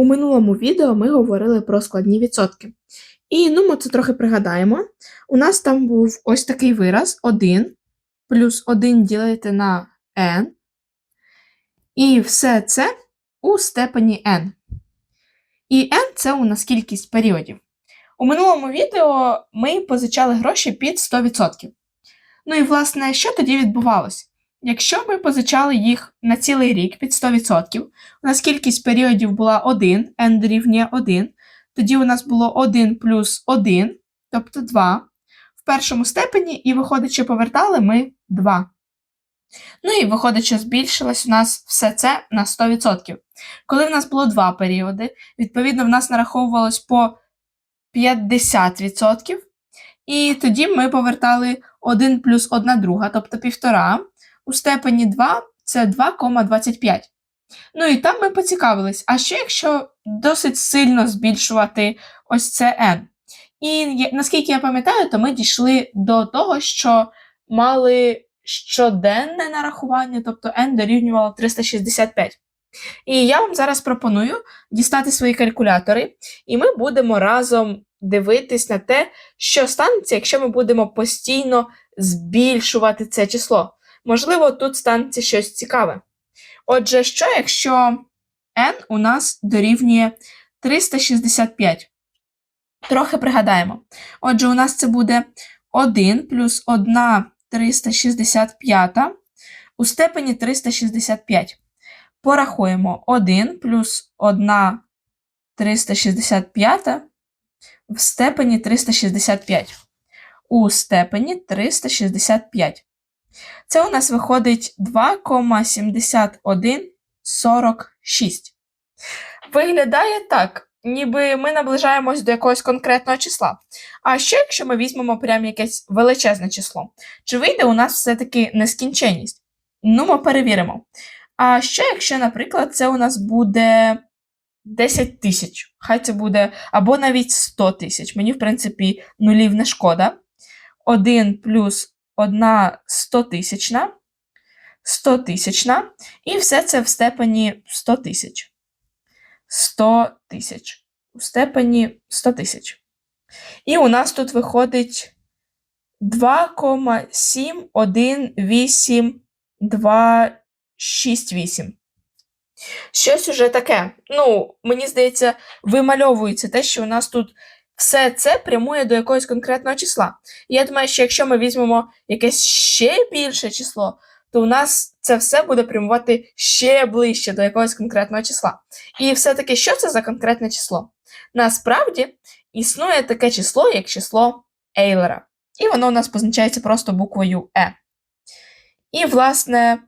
У минулому відео ми говорили про складні відсотки. І ну, ми це трохи пригадаємо. У нас там був ось такий вираз 1 плюс 1 ділити на n. І все це у степені n. І n це у нас кількість періодів. У минулому відео ми позичали гроші під 100%. Ну і, власне, що тоді відбувалося? Якщо ми позичали їх на цілий рік під 100%, у нас кількість періодів була 1, n дорівнює 1, тоді у нас було 1 плюс 1, тобто 2, в першому степені, і, виходить, повертали ми 2. Ну і виходить, що збільшилось у нас все це на 100%. Коли в нас було два періоди, відповідно, в нас нараховувалось по 50%, і тоді ми повертали 1 плюс 1 друга, тобто 1,5. У степені 2 це 2,25. Ну і там ми поцікавились, а що якщо досить сильно збільшувати ось це n? І наскільки я пам'ятаю, то ми дійшли до того, що мали щоденне нарахування, тобто n дорівнювало 365. І я вам зараз пропоную дістати свої калькулятори, і ми будемо разом дивитись на те, що станеться, якщо ми будемо постійно збільшувати це число. Можливо, тут станеться щось цікаве. Отже, що якщо n у нас дорівнює 365? Трохи пригадаємо. Отже, у нас це буде 1 плюс 1 365 у степені 365. Порахуємо 1 плюс 1 365 в степені 365. У степені 365. Це у нас виходить 2,7146. Виглядає так, ніби ми наближаємось до якогось конкретного числа. А що, якщо ми візьмемо прям якесь величезне число? Чи вийде у нас все-таки нескінченність? Ну, ми перевіримо. А що, якщо, наприклад, це у нас буде 10 тисяч? Хай це буде або навіть 100 тисяч. Мені, в принципі, нулів не шкода. 1 плюс 1 100 тисячна, 100 тисячна, і все це в степені 100 тисяч. 100 тисяч. У степені 100 тисяч. І у нас тут виходить 2,718268. Щось уже таке. Ну, мені здається, вимальовується те, що у нас тут все це прямує до якогось конкретного числа. І я думаю, що якщо ми візьмемо якесь ще більше число, то у нас це все буде прямувати ще ближче до якогось конкретного числа. І все-таки, що це за конкретне число? Насправді існує таке число, як число Ейлера. І воно у нас позначається просто буквою Е. І, власне,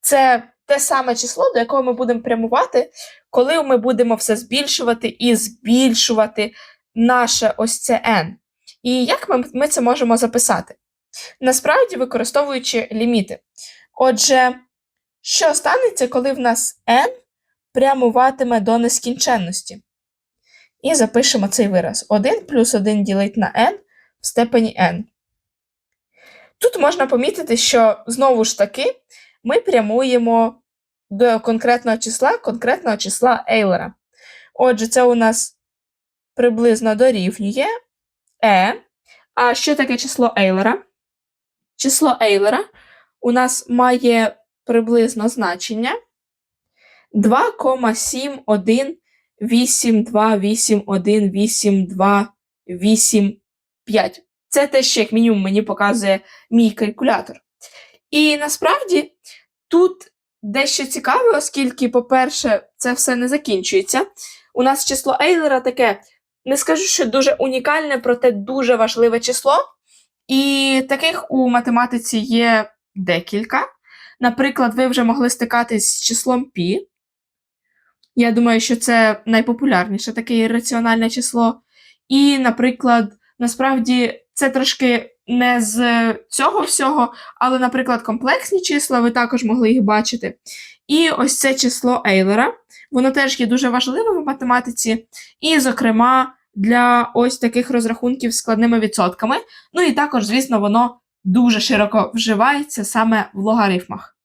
це те саме число, до якого ми будемо прямувати, коли ми будемо все збільшувати і збільшувати наше ось це n. І як ми, ми це можемо записати? Насправді використовуючи ліміти. Отже, що станеться, коли в нас n прямуватиме до нескінченності? І запишемо цей вираз. 1 плюс 1 ділить на n в степені n. Тут можна помітити, що знову ж таки ми прямуємо до конкретного числа, конкретного числа Ейлера. Отже, це у нас приблизно дорівнює e. А що таке число Ейлера? Число Ейлера у нас має приблизно значення 2,71818285. Це те, що як мінімум мені показує мій калькулятор. І насправді тут дещо цікаве, оскільки, по-перше, це все не закінчується. У нас число Ейлера таке, не скажу, що дуже унікальне, проте дуже важливе число. І таких у математиці є декілька. Наприклад, ви вже могли стикатись з числом π. Я думаю, що це найпопулярніше таке ірраціональне число. І, наприклад, насправді це трошки не з цього всього, але, наприклад, комплексні числа, ви також могли їх бачити. І ось це число Ейлера, воно теж є дуже важливим в математиці, і, зокрема, для ось таких розрахунків складними відсотками. Ну і також, звісно, воно дуже широко вживається саме в логарифмах.